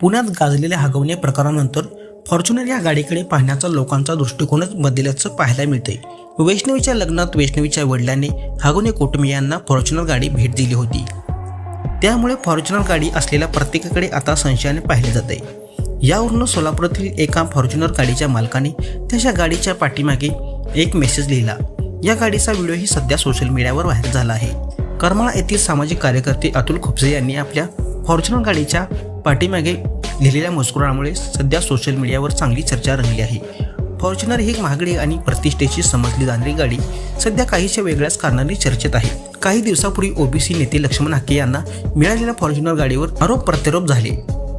पुण्यात गाजलेल्या हगवणे प्रकारानंतर फॉर्च्युनर या गाडीकडे पाहण्याचा लोकांचा दृष्टिकोनच बदलल्याचं पाहायला मिळते वैष्णवीच्या लग्नात वैष्णवीच्या वडिलांनी हगवणे कुटुंबियांना फॉर्च्युनर गाडी भेट दिली होती. त्यामुळे फॉर्च्युनर गाडी असलेल्या प्रत्येकाकडे आता संशयाने पाहिले जाते यावरून सोलापुरातील एका फॉर्च्युनर गाडीच्या मालकाने त्याच्या गाडीच्या पाठीमागे एक मेसेज लिहिला. या गाडीचा व्हिडिओही सध्या सोशल मीडियावर व्हायरल झाला आहे. करमाळा येथील सामाजिक कार्यकर्ते अतुल खुपसे यांनी आपल्या फॉर्च्युनर गाडीच्या पाठीमागे लिहिलेल्या मजकुरामुळे सध्या सोशल मीडियावर चांगली चर्चा रंगली आहे. फॉर्च्युनर ही एक महागडी आणि प्रतिष्ठेची समजली जाणारी गाडी सध्या काहीशा वेगळ्याच कारणाने चर्चेत आहे. काही दिवसापूर्वी ओबीसी नेते लक्ष्मण हाके यांना मिळालेल्या फॉर्च्युनर गाडीवर आरोप प्रत्यारोप झाले.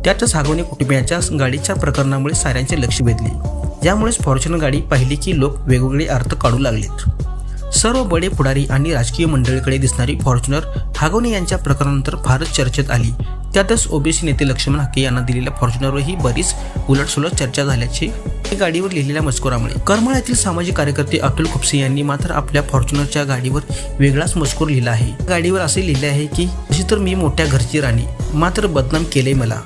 त्यातच हागवणे कुटुंबियांच्या गाडीच्या प्रकरणामुळे साऱ्यांचे लक्ष वेधले. यामुळेच फॉर्च्युनर गाडी पाहिली की लोक वेगवेगळे अर्थ काढू लागलेत. सर्व बडे पुढारी आणि राजकीय मंडळीकडे दिसणारी फॉर्च्युनर हागवणे यांच्या प्रकरणानंतर फारच चर्चेत आली. त्यातच ओबीसी नेते लक्ष्मण हाके यांना दिलेल्या फॉर्च्युनरवरही बरीच उलटसुलट चर्चा झाल्याची गाडीवर लिहिलेल्या मजकुरामुळे. करमाळ्यातील सामाजिक कार्यकर्ते अतुल खुपसे यांनी मात्र आपल्या फॉर्च्युनरच्या गाडीवर वेगळाच मजकूर लिहिला आहे. गाडीवर असे लिहिले आहे की अशी तर मी मोठ्या घरची राणी मात्र बदनाम केले मला.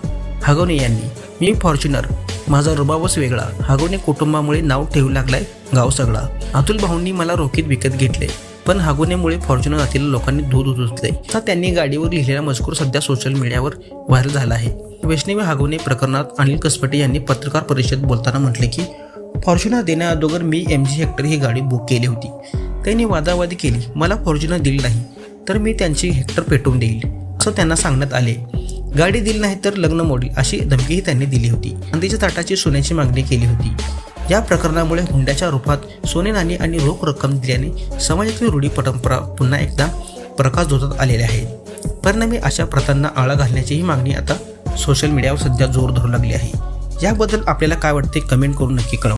हागवणे यांनी मी फॉर्च्युनर माझा रुबाबच वेगळा. हागवणे कुटुंबामुळे नाव ठेवू लागलाय गाव सगळा. अतुल भाऊंनी मला रोखीत विकत घेतले पण हागवण्यामुळे फॉर्च्युनर जातील लोकांनी दूध उचले तर त्यांनी गाडीवर लिहिलेला मजकूर सध्या सोशल मीडियावर व्हायरल झाला आहे. वैष्णवी हागुने प्रकरणात अनिल कसपटे यांनी पत्रकार परिषदेत बोलताना म्हटले की फॉर्च्युनर देण्याअगोदर मी एम जी हेक्टर ही गाडी बुक केली होती. त्यांनी वादावादी केली. मला फॉर्च्युनर दिली नाही तर मी त्यांची हेक्टर पेटवून देईल. असं त्यांना सांगण्यात आले. गाडी दिली नाही तर लग्न मोडील अशी धमकीही त्यांनी दिली होती. गांधीच्या ताटाची सोन्याची मागणी केली होती. या प्रकरणामुळे हुंड्याच्या रूपात सोने नाणी आणि रोख रक्कम दिल्याने समाजातील रूढी परंपरा पुन्हा एकदा प्रकाश धोतात आलेले आहेत. परिणामी अशा प्रथांना आळा घालण्याचीही मागणी आता सोशल मीडियावर सध्या जोर धरू लागली आहे. याबद्दल आपल्याला काय वाटते? कमेंट करून नक्की कळवा.